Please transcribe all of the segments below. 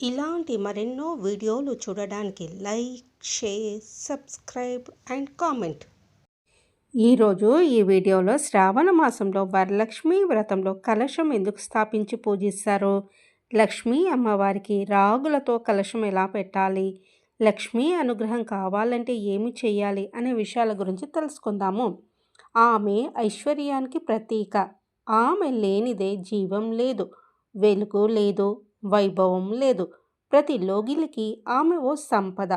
ఇలాంటి మరెన్నో వీడియోలు చూడడానికి like share subscribe and comment. ఈరోజు ఈ వీడియోలో శ్రావణ మాసంలో వరలక్ష్మి వ్రతంలో కలశం ఎందుకు స్థాపించి పూజిస్తారు? లక్ష్మీ అమ్మవారికి రాగులతో కలశం ఎలా పెట్టాలి? లక్ష్మీ అనుగ్రహం కావాలంటే ఏమి చేయాలి అనే విషయాల గురించి తెలుసుకుందాము. ఆమె ఐశ్వర్యానికి ప్రతీక. ఆమె లేనిదే జీవం లేదు వెలుగు లేదు వైభవం లేదు. ప్రతి లోగిలికి ఆమె ఓ సంపద.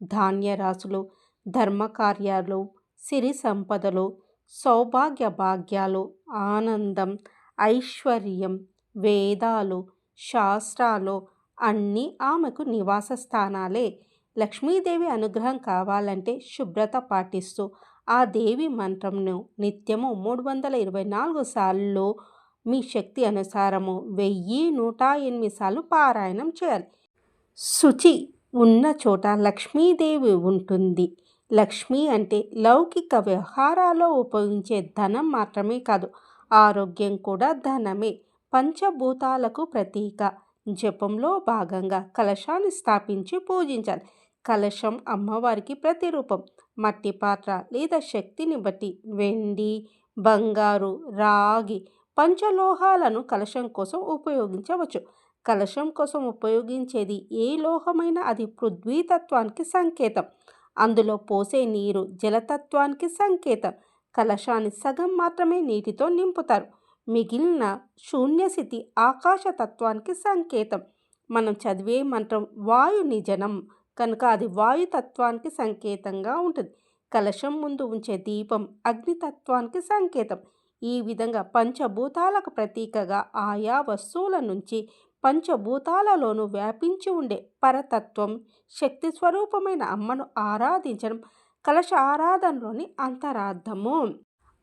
ధాన్యరాశులు ధర్మకార్యాలు సిరి సంపదలు సౌభాగ్య భాగ్యాలు ఆనందం ఐశ్వర్యం వేదాలు శాస్త్రాలు అన్నీ ఆమెకు నివాస స్థానాలే. లక్ష్మీదేవి అనుగ్రహం కావాలంటే శుభ్రత పాటిస్తూ ఆ దేవి మంత్రంను నిత్యము మూడు వందల ఇరవై నాలుగు సార్లు మీ శక్తి అనుసారము వెయ్యి నూట ఎనిమిది సార్లు పారాయణం చేయాలి. శుచి ఉన్న చోట లక్ష్మీదేవి ఉంటుంది. లక్ష్మి అంటే లౌకిక వ్యవహారాల్లో ఉపయోగించే ధనం మాత్రమే కాదు ఆరోగ్యం కూడా ధనమే పంచభూతాలకు ప్రతీక. జపంలో భాగంగా కలశాన్ని స్థాపించి పూజించాలి. కలశం అమ్మవారికి ప్రతిరూపం. మట్టి పాత్ర లేదా శక్తిని బట్టి వెండి బంగారు రాగి పంచలోహాలను కలశం కోసం ఉపయోగించవచ్చు. కలశం కోసం ఉపయోగించేది ఏ లోహమైనా అది పృథ్వీతత్వానికి సంకేతం. అందులో పోసే నీరు జలతత్వానికి సంకేతం. కలశాన్ని సగం మాత్రమే నీటితో నింపుతారు. మిగిలిన శూన్యస్థితి ఆకాశతత్వానికి సంకేతం. మనం చదివే మంత్రం వాయు నిజనం కనుక అది వాయుతత్వానికి సంకేతంగా ఉంటుంది. కలశం ముందు ఉంచే దీపం అగ్నితత్వానికి సంకేతం. ఈ విధంగా పంచభూతాలకు ప్రతీకగా ఆయా వస్తువుల నుంచి పంచభూతాలలోనూ వ్యాపించి ఉండే పరతత్వం శక్తి స్వరూపమైన అమ్మను ఆరాధించడం కలశ ఆరాధనలోని అంతరార్థము.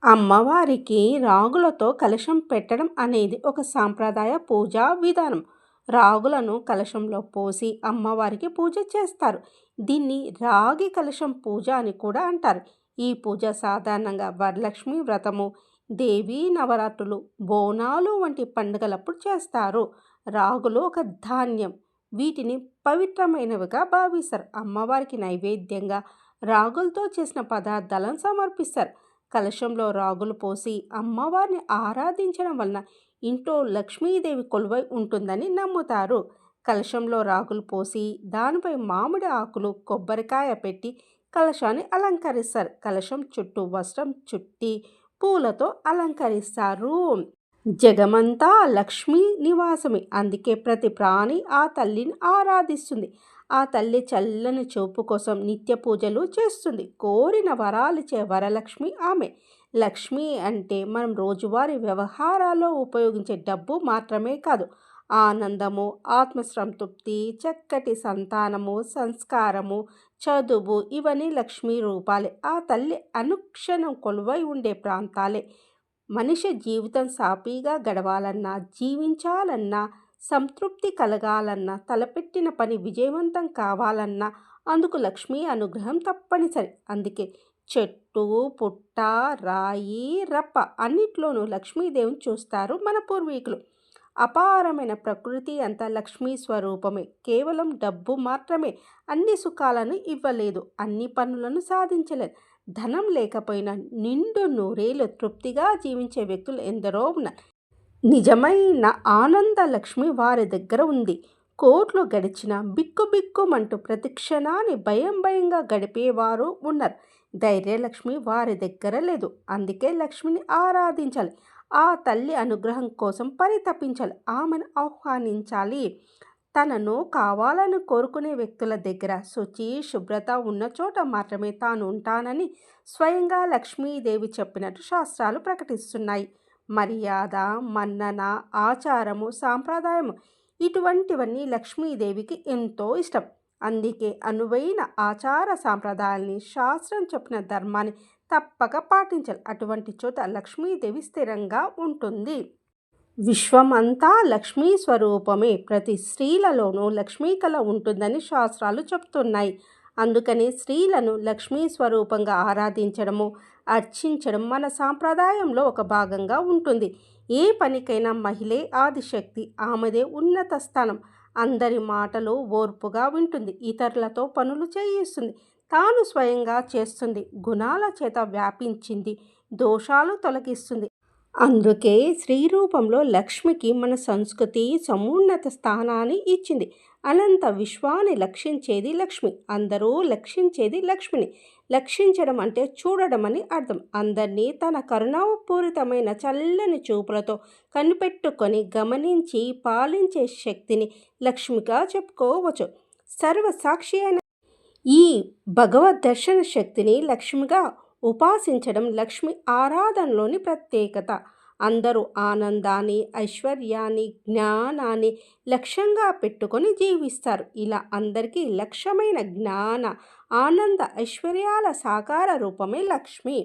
అమ్మవారికి రాగులతో కలశం పెట్టడం అనేది ఒక సాంప్రదాయ పూజా విధానం. రాగులను కలశంలో పోసి అమ్మవారికి పూజ చేస్తారు. దీన్ని రాగి కలశం పూజ అని కూడా అంటారు. ఈ పూజ సాధారణంగా వరలక్ష్మి వ్రతము దేవీ నవరాత్రులు బోనాలు వంటి పండుగలప్పుడు చేస్తారు. రాగులు ఒక ధాన్యం. వీటిని పవిత్రమైనవిగా భావిస్తారు. అమ్మవారికి నైవేద్యంగా రాగులతో చేసిన పదార్థాలను సమర్పిస్తారు. కలశంలో రాగులు పోసి అమ్మవారిని ఆరాధించడం వలన ఇంట్లో లక్ష్మీదేవి కొలువై ఉంటుందని నమ్ముతారు. కలశంలో రాగులు పోసి దానిపై మామిడి ఆకులు కొబ్బరికాయ పెట్టి కలశాన్ని అలంకరిస్తారు. కలశం చుట్టూ వస్త్రం చుట్టి పూలతో అలంకరిస్తారు. జగమంతా లక్ష్మీ నివాసమే. అందుకే ప్రతి ప్రాణి ఆ తల్లిని ఆరాధిస్తుంది. ఆ తల్లి చల్లని చూపు కోసం నిత్య పూజలు చేస్తుంది. కోరిన వరాలిచ్చే వరలక్ష్మి ఆమె. లక్ష్మి అంటే మనం రోజువారీ వ్యవహారాల్లో ఉపయోగించే డబ్బు మాత్రమే కాదు. ఆనందము ఆత్మసంతృప్తి చక్కటి సంతానము సంస్కారము చదువు ఇవన్నీ లక్ష్మీ రూపాలే. ఆ తల్లి అనుక్షణం కొలువై ఉండే ప్రాంతాలే. మనిషి జీవితం సాఫీగా గడవాలన్నా జీవించాలన్నా సంతృప్తి కలగాలన్నా తలపెట్టిన పని విజయవంతం కావాలన్నా అందుకు లక్ష్మీ అనుగ్రహం తప్పనిసరి. అందుకే చెట్టు పుట్ట రాయి రప్ప అన్నిట్లోనూ లక్ష్మీదేవిని చూస్తారు మన పూర్వీకులు. అపారమైన ప్రకృతి అంతా లక్ష్మీ స్వరూపమే. కేవలం డబ్బు మాత్రమే అన్ని సుఖాలను ఇవ్వలేదు అన్ని పనులను సాధించలేదు. ధనం లేకపోయినా నిండు నూరేళ్ళు తృప్తిగా జీవించే వ్యక్తులు ఎందరో ఉన్నారు. నిజమైన ఆనంద లక్ష్మి వారి దగ్గర ఉంది. కోట్లు గడిచిన బిక్కు బిక్కుమంటూ భయం భయంగా గడిపేవారు ఉన్నారు. ధైర్యలక్ష్మి వారి దగ్గర లేదు. అందుకే లక్ష్మిని ఆరాధించాలి. ఆ తల్లి అనుగ్రహం కోసం పరితపించాలి. ఆమెను ఆహ్వానించాలి. తనను కావాలని కోరుకునే వ్యక్తుల దగ్గర శుచి శుభ్రత ఉన్న చోట మాత్రమే తాను ఉంటానని స్వయంగా లక్ష్మీదేవి చెప్పినట్టు శాస్త్రాలు ప్రకటిస్తున్నాయి. మర్యాద మన్నన ఆచారము సాంప్రదాయము ఇటువంటివన్నీ లక్ష్మీదేవికి ఎంతో ఇష్టం. అందుకే అనువైన ఆచార సాంప్రదాయాల్ని శాస్త్రం చెప్పిన ధర్మాన్ని తప్పక పాటించాలి. అటువంటి చోట లక్ష్మీదేవి స్థిరంగా ఉంటుంది. విశ్వమంతా లక్ష్మీ స్వరూపమే. ప్రతి స్త్రీలలోనూ లక్ష్మీ కళ ఉంటుందని శాస్త్రాలు చెప్తున్నాయి. అందుకని స్త్రీలను లక్ష్మీ స్వరూపంగా ఆరాధించడము అర్చించడం మన సాంప్రదాయంలో ఒక భాగంగా ఉంటుంది. ఏ పనికైనా మహిళే ఆదిశక్తి ఆమెదే ఉన్నత స్థానం. అందరి మాటలు ఓర్పుగా వింటుంది ఇతరులతో పనులు చేయిస్తుంది తాను స్వయంగా చేస్తుంది గుణాల చేత వ్యాపించింది దోషాలు తొలగిస్తుంది. అందుకే స్త్రీ రూపంలో లక్ష్మికి మన సంస్కృతి సమున్నత స్థానాన్ని ఇచ్చింది. అనంత విశ్వాన్ని లక్షించేది లక్ష్మి. అందరూ లక్షించేది లక్ష్మిని. లక్షించడం అంటే చూడడం అని అర్థం. అందరినీ తన కరుణాపూరితమైన చల్లని చూపులతో కనిపెట్టుకొని గమనించి పాలించే శక్తిని లక్ష్మిగా చెప్పుకోవచ్చు. సర్వసాక్షి అయిన ఈ భగవద్ దర్శన శక్తిని లక్ష్మిగా ఉపాసించడం లక్ష్మి ఆరాధనలోని ప్రత్యేకత. అందరూ ఆనందాన్ని ఐశ్వర్యాన్ని జ్ఞానాన్ని లక్ష్యంగా పెట్టుకొని జీవిస్తారు. ఇలా అందరికీ లక్ష్యమైన జ్ఞాన ఆనంద ఐశ్వర్యాల సాకార రూపమే లక్ష్మి.